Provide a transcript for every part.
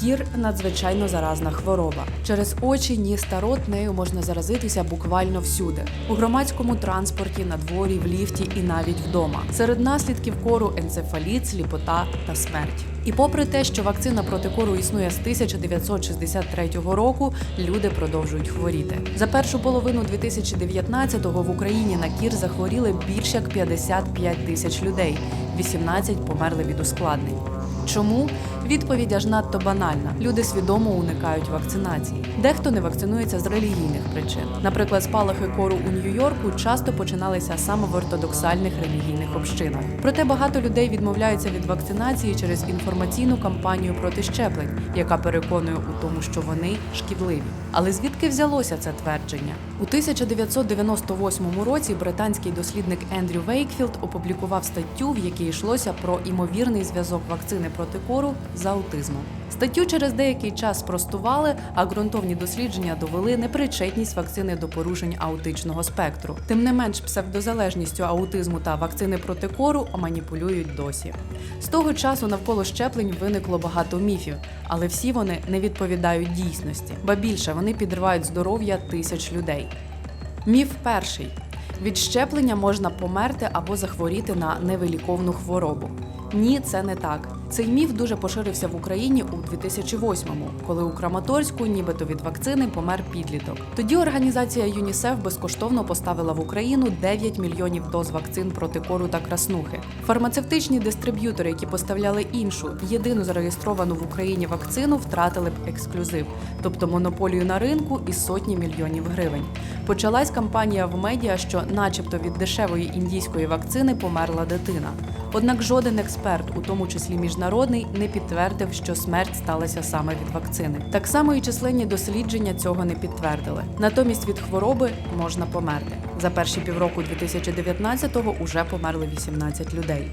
Кір надзвичайно заразна хвороба. Через очі, ніс та рот нею можна заразитися буквально всюди: у громадському транспорті, на дворі, в ліфті і навіть вдома. Серед наслідків кору енцефаліт, сліпота та смерть. І попри те, що вакцина проти кору існує з 1963 року, люди продовжують хворіти. За першу половину 2019-го в Україні на кір захворіли більш як 55 тисяч людей, 18 померли від ускладнень. Чому? Відповідь аж надто банальна. Люди свідомо уникають вакцинації. Дехто не вакцинується з релігійних причин. Наприклад, спалахи кору у Нью-Йорку часто починалися саме в ортодоксальних релігійних общинах. Проте багато людей відмовляються від вакцинації через інформаційну кампанію проти щеплень, яка переконує у тому, що вони шкідливі. Але звідки взялося це твердження? У 1998 році британський дослідник Ендрю Вейкфілд опублікував статтю, в якій йшлося про імовірний зв'язок вакцини проти кору з аутизмом. Статтю через деякий час спростували, а ґрунтовні дослідження довели непричетність вакцини до порушень аутичного спектру. Тим не менш, псевдозалежністю аутизму та вакцини проти кору маніпулюють досі. З того часу навколо щеплень виникло багато міфів, але всі вони не відповідають дійсності, ба більше вони підривають здоров'я тисяч людей. Міф перший: від щеплення можна померти або захворіти на невиліковну хворобу. Ні, це не так. Цей міф дуже поширився в Україні у 2008-му, коли у Краматорську, нібито від вакцини, помер підліток. Тоді організація ЮНІСЕФ безкоштовно поставила в Україну 9 мільйонів доз вакцин проти кору та краснухи. Фармацевтичні дистриб'ютори, які поставляли іншу, єдину зареєстровану в Україні вакцину, втратили б ексклюзив, тобто монополію на ринку і сотні мільйонів гривень. Почалась кампанія в медіа, що, начебто, від дешевої індійської вакцини померла дитина. Однак жоден експерт, у тому числі міжнародний, не підтвердив, що смерть сталася саме від вакцини. Так само і численні дослідження цього не підтвердили. Натомість від хвороби можна померти. За перші півроку 2019-го уже померли 18 людей.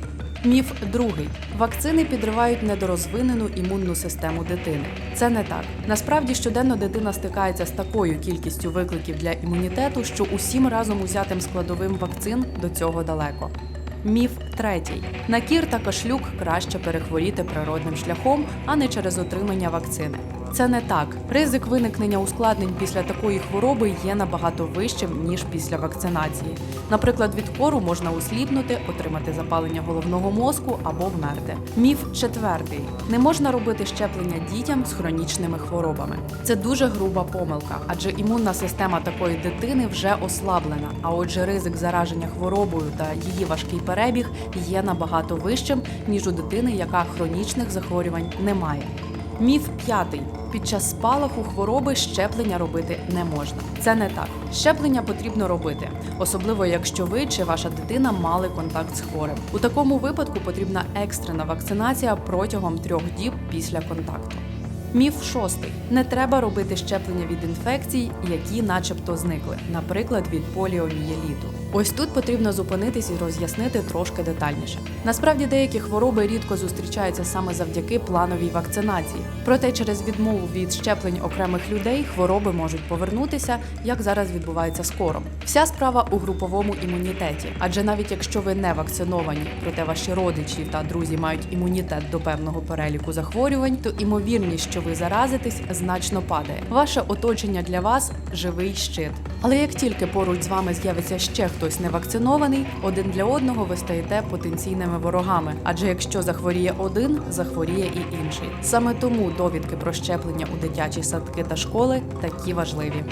Міф другий: вакцини підривають недорозвинену імунну систему дитини. Це не так. Насправді щоденно дитина стикається з такою кількістю викликів для імунітету, що усім разом узятим складовим вакцин до цього далеко. Міф третій: на кір та кашлюк краще перехворіти природним шляхом, а не через отримання вакцини. Це не так. Ризик виникнення ускладнень після такої хвороби є набагато вищим ніж після вакцинації. Наприклад, від кору можна усліпнути, отримати запалення головного мозку або вмерти. Міф четвертий: не можна робити щеплення дітям з хронічними хворобами. Це дуже груба помилка, адже імунна система такої дитини вже ослаблена. А отже, ризик зараження хворобою та її важкий перебіг є набагато вищим ніж у дитини, яка хронічних захворювань не має. Міф п'ятий: під час спалаху хвороби щеплення робити не можна. Це не так. Щеплення потрібно робити, особливо якщо ви чи ваша дитина мали контакт з хворим. У такому випадку потрібна екстрена вакцинація протягом трьох діб після контакту. Міф шостий: не треба робити щеплення від інфекцій, які, начебто, зникли, наприклад, від поліомієліту. Ось тут потрібно зупинитись і роз'яснити трошки детальніше. Насправді деякі хвороби рідко зустрічаються саме завдяки плановій вакцинації. Проте через відмову від щеплень окремих людей хвороби можуть повернутися, як зараз відбувається з. Вся справа у груповому імунітеті, адже навіть якщо ви не вакциновані, проте ваші родичі та друзі мають імунітет до певного переліку захворювань, то імовірність, що ви заразитесь, значно падає. Ваше оточення для вас живий щит. Але як тільки поруч з вами з'явиться ще хтось невакцинований, один для одного ви стаєте потенційними ворогами. Адже якщо захворіє один, захворіє і інший. Саме тому довідки про щеплення у дитячі садки та школи такі важливі.